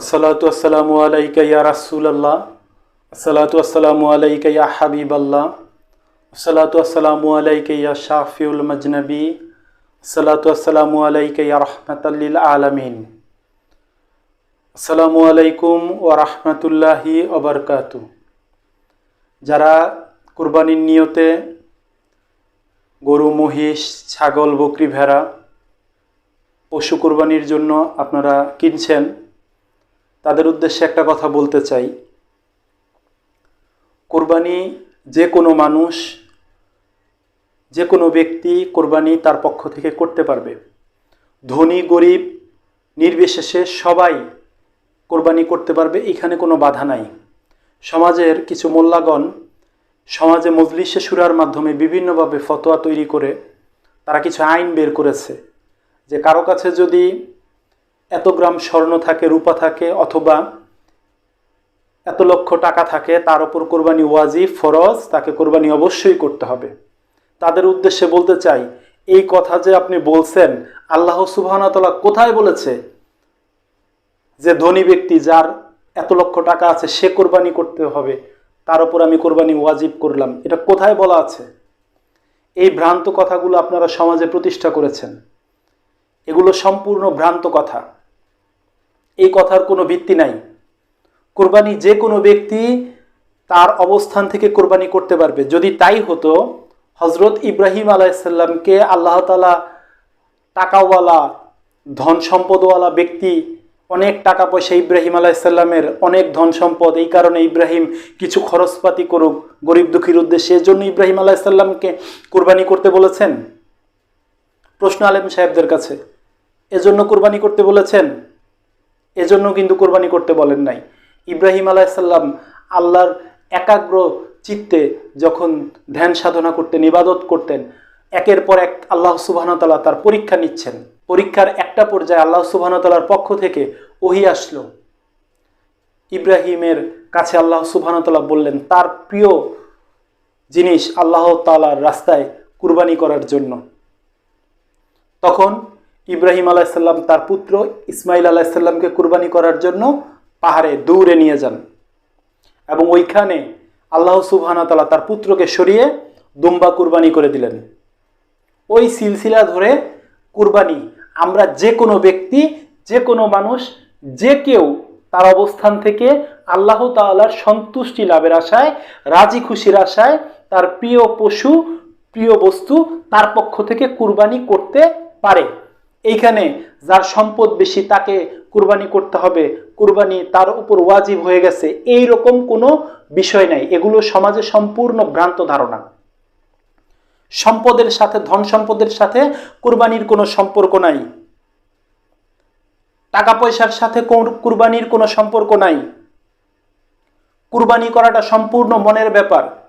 আসসালাতু আসসালামু আলাইকা ইয়া রাসূলাল্লাহ। আসসালাতু আসসালামু আলাইকা ইয়া হাবিবাল্লাহ। আসসালাতু আসসালামু আলাইকা ইয়া শাফিউল মাজনবী। আসসালাতু আসসালামু আলাইকা ইয়া রাহমাতাল্লিল আলামিন। আসসালামু আলাইকুম ওয়া রাহমাতুল্লাহি ওয়া বারাকাতু যারা কুরবানির নিয়তে গরু, মহিষ, ছাগল, বকরি, ভেড়া, পশু কুরবানির জন্য আপনারা কিনছেন তাদের উদ্দেশ্যে একটা কথা বলতে চাই। কোরবানি যে কোনো মানুষ, যে কোনো ব্যক্তি কোরবানি তার পক্ষ থেকে করতে পারবে। ধনী, গরিব, নির্বিশেষে সবাই কোরবানি করতে পারবে, এখানে কোনো বাধা নাই। সমাজের কিছু মোল্লাগণ সমাজে মজলিসে সুরার মাধ্যমে বিভিন্নভাবে ফতোয়া তৈরি করে তারা কিছু আইন বের করেছে। যে কারও কাছে যদি এত গ্রাম স্বর্ণ থাকে, রূপা থাকে, অথবা এত লক্ষ টাকা থাকে, তার উপর কোরবানি ওয়াজিব, ফরজ, তাকে কোরবানি অবশ্যই করতে হবে। তাদের উদ্দেশ্যে বলতে চাই, এই কথা যে আপনি বলছেন, আল্লাহ সুবাহতাল্লাহ কোথায় বলেছে? যে ধনী ব্যক্তি যার এত লক্ষ টাকা আছে, সে কোরবানি করতে হবে, তার উপর আমি কোরবানি ওয়াজিব করলাম। এটা কোথায় বলা আছে? এই ভ্রান্ত কথাগুলো আপনারা সমাজে প্রতিষ্ঠা করেছেন। এগুলো সম্পূর্ণ ভ্রান্ত কথা। এই কথার কোনো ভিত্তি নাই। কোরবানি যে কোনো ব্যক্তি তার অবস্থান থেকে কোরবানি করতে পারবে। যদি তাই হতো হজরত ইব্রাহিম আলাইসাল্লামকে আল্লাহ তালা টাকাওয়ালা, ধন সম্পদওয়ালা ব্যক্তি, অনেক টাকা পয়সা ইব্রাহিম আলাইসাল্লামের অনেক ধন সম্পদ, এই কারণে ইব্রাহিম কিছু খরচপাতি করুক। গরিব দুঃখীর উদ্দেশ্যে এজন্য ইব্রাহিম আলাইসাল্লামকে কোরবানি করতে বলেছেন। প্রশ্ন আলেম সাহেবদের কাছে, এজন্য কোরবানি করতে বলেছেন এজন্য কিন্তু কোরবানি করতে বলেন নাই। ইব্রাহিম আলাইসাল্লাম আল্লাহর একাগ্র চিত্তে যখন ধ্যান সাধনা করতেন, ইবাদত করতেন, একের পর এক আল্লাহ সুবাহতাল্লাহ তার পরীক্ষা নিচ্ছেন। পরীক্ষার একটা পর্যায়ে আল্লাহ সুবাহতাল্লাহর পক্ষ থেকে ওহি আসলো। ইব্রাহিমের কাছে আল্লাহ সুবাহতাল্লাহ বললেন, তার প্রিয় জিনিস আল্লাহ তালার রাস্তায় কুরবানি করার জন্য। তখন ইব্রাহিম আলাইসাল্লাম তার পুত্র ইসমাইল আলাইসাল্লামকে কুরবানি করার জন্য পাহাড়ে দূরে নিয়ে যান। এবং ওইখানে আল্লাহ সুবহানাতালা তার পুত্রকে সরিয়ে দুম্বা কুরবানি করে দিলেন। ওই সিলসিলা ধরে কুরবানি আমরা যে কোনো ব্যক্তি, যে কোনো মানুষ, যে কেউ তার অবস্থান থেকে আল্লাহ তাআলার সন্তুষ্টি লাভের আশায়, রাজি খুশির আশায় তার প্রিয় পশু, প্রিয় বস্তু তার পক্ষ থেকে কুরবানি করতে পারে। এইখানে যার সম্পদ বেশি তাকে কুরবানি করতে হবে। কুরবানি তার উপর ওয়াজিব হয়ে গেছে। এই রকম কোনো বিষয় নাই। এগুলো সমাজে সম্পূর্ণ ভ্রান্ত ধারণা। সম্পদের সাথে, ধন সম্পদের সাথে কুরবানির কোনো সম্পর্ক নাই। টাকা পয়সার সাথে কুরবানির কোনো সম্পর্ক নাই। কুরবানি করাটা সম্পূর্ণ মনের ব্যাপার।